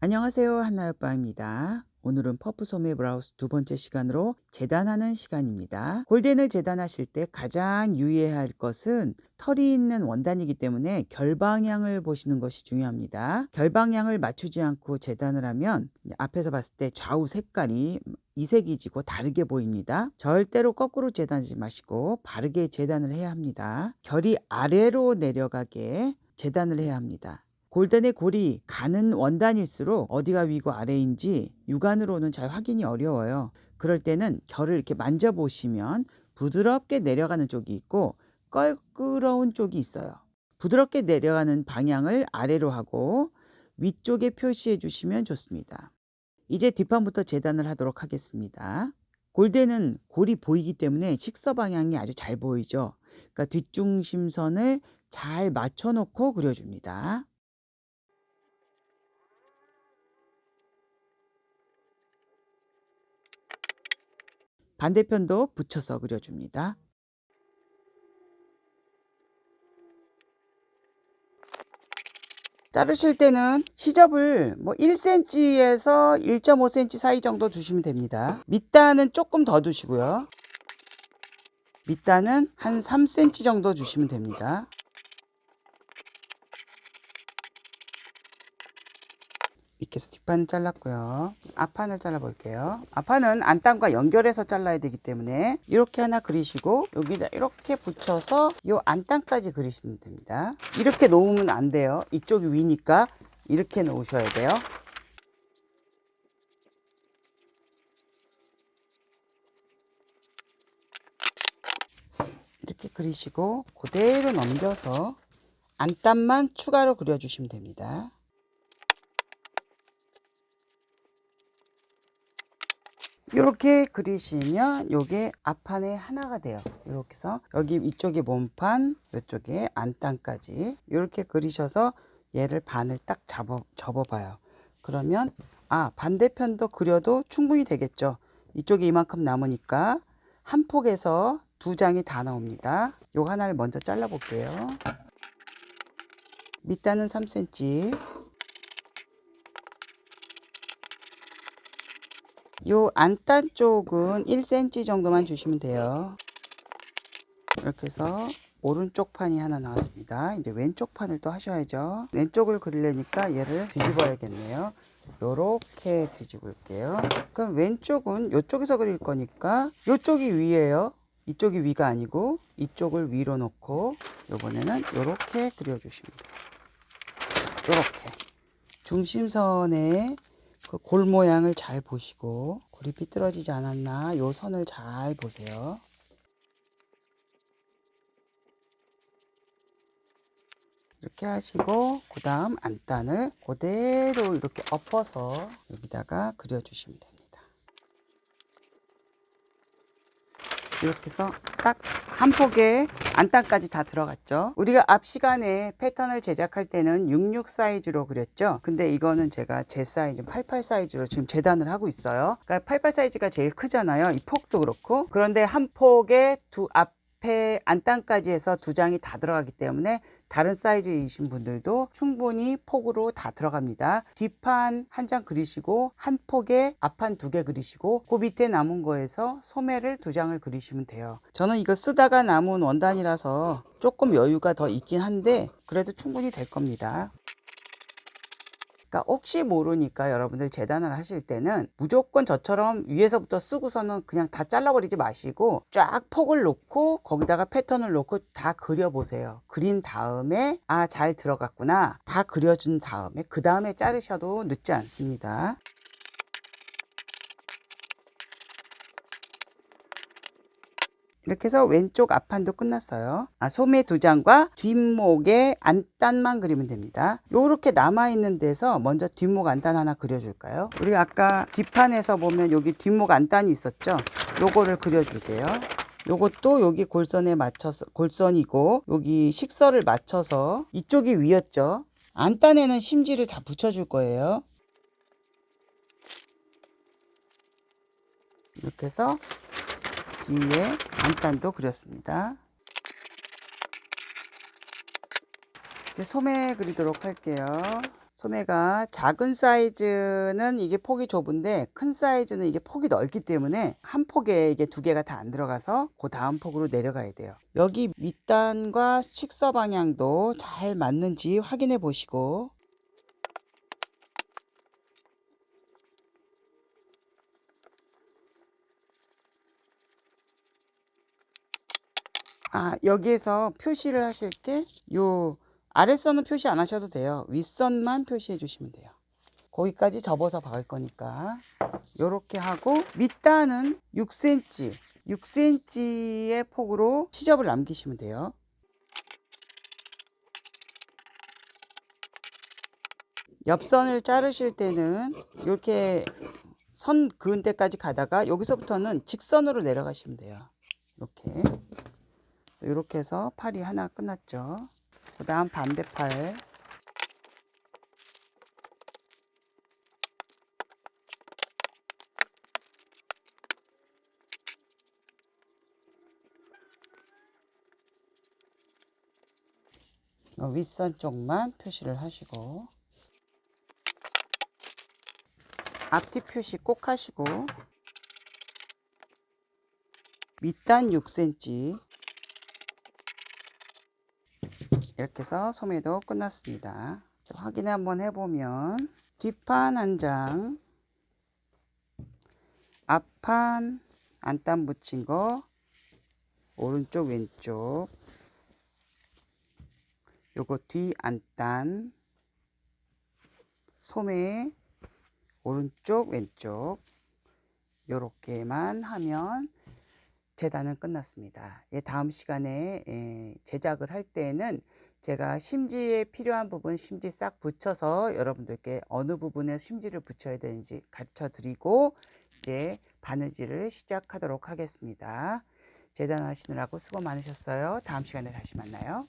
안녕하세요. 한나여빠입니다. 오늘은 퍼프 소매 브라우스 두 번째 시간으로 재단하는 시간입니다. 골덴을 재단하실 때 가장 유의해야 할 것은 털이 있는 원단이기 때문에 결방향을 보시는 것이 중요합니다. 결방향을 맞추지 않고 재단을 하면 앞에서 봤을 때 좌우 색깔이 이색이 지고 다르게 보입니다. 절대로 거꾸로 재단하지 마시고 바르게 재단을 해야 합니다. 결이 아래로 내려가게 재단을 해야 합니다. 골덴의 골이 가는 원단일수록 어디가 위고 아래인지 육안으로는 잘 확인이 어려워요. 그럴 때는 결을 이렇게 만져보시면 부드럽게 내려가는 쪽이 있고 껄끄러운 쪽이 있어요. 부드럽게 내려가는 방향을 아래로 하고 위쪽에 표시해 주시면 좋습니다. 이제 뒷판부터 재단을 하도록 하겠습니다. 골대는 골이 보이기 때문에 식서 방향이 아주 잘 보이죠. 그러니까 뒷중심선을 잘 맞춰 놓고 그려줍니다. 반대편도 붙여서 그려줍니다. 자르실 때는 시접을 뭐 1cm에서 1.5cm 사이 정도 두시면 됩니다. 밑단은 조금 더 두시고요. 밑단은 한 3cm 정도 주시면 됩니다. 밑에서 뒷판은 잘랐고요. 앞판을 잘라 볼게요. 앞판은 안단과 연결해서 잘라야 되기 때문에 이렇게 하나 그리시고 여기다 이렇게 붙여서 이 안단까지 그리시면 됩니다. 이렇게 놓으면 안 돼요. 이쪽이 위니까 이렇게 놓으셔야 돼요. 이렇게 그리시고 그대로 넘겨서 안단만 추가로 그려주시면 됩니다. 이렇게 그리시면 요게 앞판에 하나가 돼요. 이렇게 해서 여기 이쪽에 몸판, 이쪽에 안단까지 이렇게 그리셔서 얘를 반을 딱 잡아, 접어봐요. 그러면 아 반대편도 그려도 충분히 되겠죠. 이쪽에 이만큼 남으니까 한 폭에서 두 장이 다 나옵니다. 요 하나를 먼저 잘라 볼게요. 밑단은 3cm, 요 안단 쪽은 1cm 정도만 주시면 돼요. 이렇게 해서 오른쪽 판이 하나 나왔습니다. 이제 왼쪽 판을 또 하셔야죠. 왼쪽을 그리려니까 얘를 뒤집어야겠네요. 요렇게 뒤집을게요. 그럼 왼쪽은 이쪽에서 그릴 거니까 이쪽이 위에요. 이쪽이 위가 아니고 이쪽을 위로 놓고 요번에는 요렇게 그려주시면 돼요. 요렇게 중심선에 그 골 모양을 잘 보시고 골이 삐뚤어지지 않았나 요 선을 잘 보세요. 이렇게 하시고 그 다음 안단을 그대로 이렇게 엎어서 여기다가 그려주시면 됩니다. 이렇게 해서 딱한 폭에 안단까지 다 들어갔죠. 우리가 앞 시간에 패턴을 제작할 때는 66 사이즈로 그렸죠. 근데 이거는 제가 제 사이즈 88 사이즈로 지금 재단을 하고 있어요. 그러니까 88 사이즈가 제일 크잖아요. 이 폭도 그렇고. 그런데 한 폭에 두 앞 에 안단까지 해서 두 장이 다 들어가기 때문에 다른 사이즈이신 분들도 충분히 폭으로 다 들어갑니다. 뒷판 한 장 그리시고 한 폭에 앞판 두 개 그리시고 그 밑에 남은 거에서 소매를 두 장을 그리시면 돼요. 저는 이거 쓰다가 남은 원단이라서 조금 여유가 더 있긴 한데 그래도 충분히 될 겁니다. 그러니까 혹시 모르니까 여러분들 재단을 하실 때는 무조건 저처럼 위에서부터 쓰고서는 그냥 다 잘라버리지 마시고 쫙 폭을 놓고 거기다가 패턴을 놓고 다 그려보세요. 그린 다음에 아 잘 들어갔구나 다 그려준 다음에 그 다음에 자르셔도 늦지 않습니다. 이렇게 해서 왼쪽 앞판도 끝났어요. 아, 소매 두 장과 뒷목에 안단만 그리면 됩니다. 요렇게 남아있는 데서 먼저 뒷목 안단 하나 그려줄까요? 우리가 아까 뒷판에서 보면 여기 뒷목 안단이 있었죠? 요거를 그려줄게요. 요것도 여기 골선에 맞춰서 골선이고 여기 식설을 맞춰서 이쪽이 위였죠. 안단에는 심지를 다 붙여줄 거예요. 이렇게 해서 뒤에 안단도 그렸습니다. 이제 소매 그리도록 할게요. 소매가 작은 사이즈는 이게 폭이 좁은데 큰 사이즈는 이게 폭이 넓기 때문에 한 폭에 이게 두 개가 다 안 들어가서 그 다음 폭으로 내려가야 돼요. 여기 밑단과 식서 방향도 잘 맞는지 확인해 보시고 아, 여기에서 표시를 하실 게 요 아랫선은 표시 안 하셔도 돼요. 윗선만 표시해 주시면 돼요. 거기까지 접어서 박을 거니까 요렇게 하고 밑단은 6cm 6cm의 폭으로 시접을 남기시면 돼요. 옆선을 자르실 때는 이렇게 선 그은 데까지 가다가 여기서부터는 직선으로 내려가시면 돼요. 이렇게 이렇게 해서 팔이 하나 끝났죠. 그 다음 반대팔. 어, 윗선 쪽만 표시를 하시고. 앞뒤 표시 꼭 하시고. 밑단 6cm 이렇게 해서 소매도 끝났습니다. 확인 한번 해보면 뒷판 한 장, 앞판 안단 붙인 거 오른쪽 왼쪽 요거 뒤 안단 소매 오른쪽 왼쪽 요렇게만 하면 재단은 끝났습니다. 예, 다음 시간에 예, 제작을 할 때는 제가 심지에 필요한 부분 심지 싹 붙여서 여러분들께 어느 부분에 심지를 붙여야 되는지 가르쳐 드리고 이제 바느질을 시작하도록 하겠습니다. 재단하시느라고 수고 많으셨어요. 다음 시간에 다시 만나요.